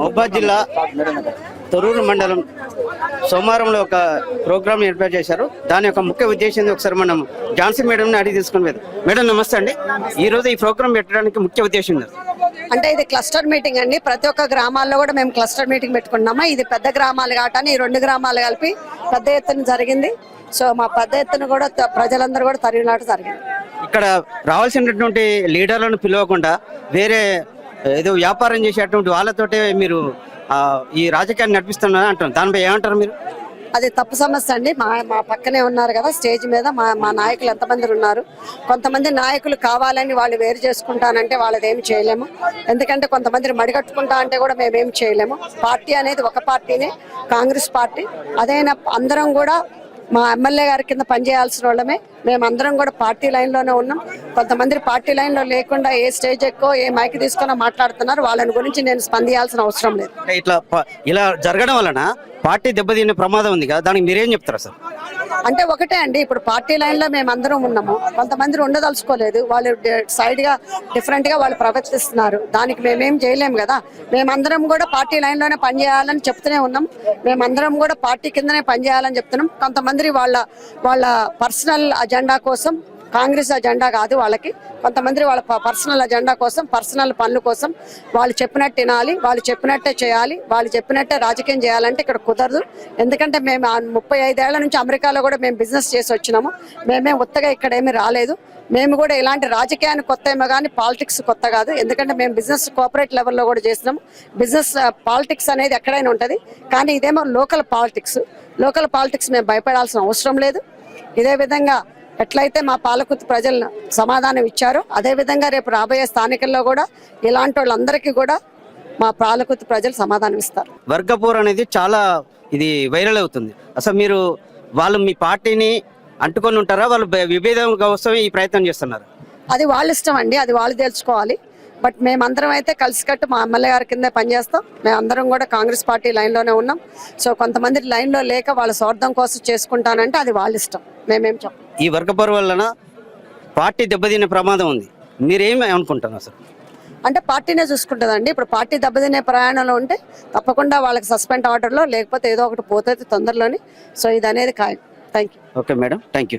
మహబాద్ జిల్లా తొర్రూరు మండలం సోమవారంలో ఒక ప్రోగ్రామ్ ఏర్పాటు చేశారు. దాని యొక్క ముఖ్య ఉద్దేశం ఒకసారి మనం ఝాన్సీ మేడంని అడిగి తీసుకుని మీద మేడం నమస్తే అండి. ఈ రోజు ఈ ప్రోగ్రామ్ పెట్టడానికి ముఖ్య ఉద్దేశం ఉంది అంటే ఇది క్లస్టర్ మీటింగ్ అండి. ప్రతి ఒక్క గ్రామాల్లో కూడా మేము క్లస్టర్ మీటింగ్ పెట్టుకున్నాము ఇది పెద్ద గ్రామాలు కాబట్టి ఈ రెండు గ్రామాలు కలిపి పెద్ద ఎత్తున జరిగింది. సో మా పెద్ద ఎత్తున కూడా ప్రజలందరూ కూడా తరిగినాటు జరిగింది. ఇక్కడ రావాల్సినటువంటి లీడర్లను పిలవకుండా వేరే ఏదో వ్యాపారం చేసేటువంటి వాళ్ళతోటే మీరు ఈ రాజకీయాన్ని నడిపిస్తున్నారు అంటారు దానిపై ఏమంటారు మీరు? అది తప్పు సమస్య అండి. మా మా పక్కనే ఉన్నారు కదా స్టేజ్ మీద. మా మా నాయకులు ఎంతమంది ఉన్నారు? కొంతమంది నాయకులు కావాలని వాళ్ళు వేరు చేసుకుంటానంటే వాళ్ళది ఏమి చేయలేము. ఎందుకంటే కొంతమంది మడిగట్టుకుంటా అంటే కూడా మేమేం చేయలేము. పార్టీ అనేది ఒక పార్టీనే కాంగ్రెస్ పార్టీ. అదైనా అందరం కూడా మా ఎమ్మెల్యే గారి కింద పనిచేయాల్సిన వాళ్ళమే. మేమందరం కూడా పార్టీ లైన్లోనే ఉన్నాం. కొంతమంది పార్టీ లైన్లో లేకుండా ఏ స్టేజ్ ఎక్కువ ఏ మైక్ తీసుకున్నా మాట్లాడుతున్నారు. వాళ్ళని గురించి నేను స్పందించాల్సిన అవసరం లేదు. ఇట్లా ఇలా జరగడం వలన పార్టీ దెబ్బతినే ప్రమాదం ఉంది కదా దానికి మీరేం చెప్తారు అసలు అంటే ఒకటే అండి ఇప్పుడు పార్టీ లైన్లో మేము అందరం ఉన్నాము. కొంతమంది ఉండదలుచుకోలేదు. వాళ్ళు సైడ్గా డిఫరెంట్గా వాళ్ళు ప్రవర్తిస్తున్నారు. దానికి మేమేం చేయలేము కదా. మేమందరం కూడా పార్టీ లైన్లోనే పనిచేయాలని చెప్తూనే ఉన్నాం. మేమందరం కూడా పార్టీ కిందనే పనిచేయాలని చెప్తున్నాం. కొంతమంది వాళ్ళ వాళ్ళ పర్సనల్ అజెండా కోసం కాంగ్రెస్ అజెండా కాదు వాళ్ళకి కొంతమంది వాళ్ళ పర్సనల్ అజెండా కోసం పర్సనల్ పనుల కోసం వాళ్ళు చెప్పినట్టు వినాలి వాళ్ళు చెప్పినట్టే చేయాలి వాళ్ళు చెప్పినట్టే రాజకీయం చేయాలంటే ఇక్కడ కుదరదు. ఎందుకంటే మేము ఆ ముప్పై ఐదేళ్ళ నుంచి అమెరికాలో కూడా మేము బిజినెస్ చేసి వచ్చినాము. మేమే కొత్తగా ఇక్కడ ఏమీ రాలేదు. మేము కూడా ఇలాంటి రాజకీయాన్ని కొత్త ఏమో కానీ పాలిటిక్స్ కొత్త కాదు. ఎందుకంటే మేము బిజినెస్ కోఆపరేట్ లెవెల్లో కూడా చేసినాము బిజినెస్ పాలిటిక్స్ అనేది ఎక్కడైనా ఉంటుంది. కానీ ఇదేమో లోకల్ పాలిటిక్స్. లోకల్ పాలిటిక్స్ మేము భయపడాల్సిన అవసరం లేదు. ఇదే విధంగా ఎట్లయితే మా పాలకుర్తి ప్రజలు సమాధానం ఇచ్చారో అదే విధంగా రేపు రాబోయే స్థానికల్లో కూడా ఇలాంటి వాళ్ళందరికీ కూడా మా పాలకుర్తి ప్రజలు సమాధానం ఇస్తారు. వర్గపూర్ అనేది చాలా ఇది వైరల్ అవుతుంది. అసలు మీరు వాళ్ళు మీ పార్టీని అంటుకొని ఉంటారా? వాళ్ళు విభేదం కోసం ఈ ప్రయత్నం చేస్తున్నారు. అది వాళ్ళ ఇష్టం అండి అది వాళ్ళు తెలుసుకోవాలి. బట్ మేమందరం అయితే కలిసికట్టు మా ఎమ్మెల్యే గారి కిందే పనిచేస్తాం. మేమందరం కూడా కాంగ్రెస్ పార్టీ లైన్లోనే ఉన్నాం. సో కొంతమంది లైన్లో లేక వాళ్ళ స్వార్థం కోసం చేసుకుంటానంటే అది వాళ్ళ ఇష్టం. మేమేం చెప్పం. ఈ వర్గపూర్ వలన పార్టీ దెబ్బతినే ప్రమాదం ఉంది. మీరేమి అనుకుంటారు అసలు? అంటే పార్టీనే చూసుకుంటుందండి. ఇప్పుడు పార్టీ దెబ్బతినే ప్రయాణంలో ఉంటే తప్పకుండా వాళ్ళకి సస్పెండ్ ఆర్డర్లో లేకపోతే ఏదో ఒకటి పోతుంది తొందరలోని. సో ఇది అనేది ఖాయం. Thank you okay madam. Thank you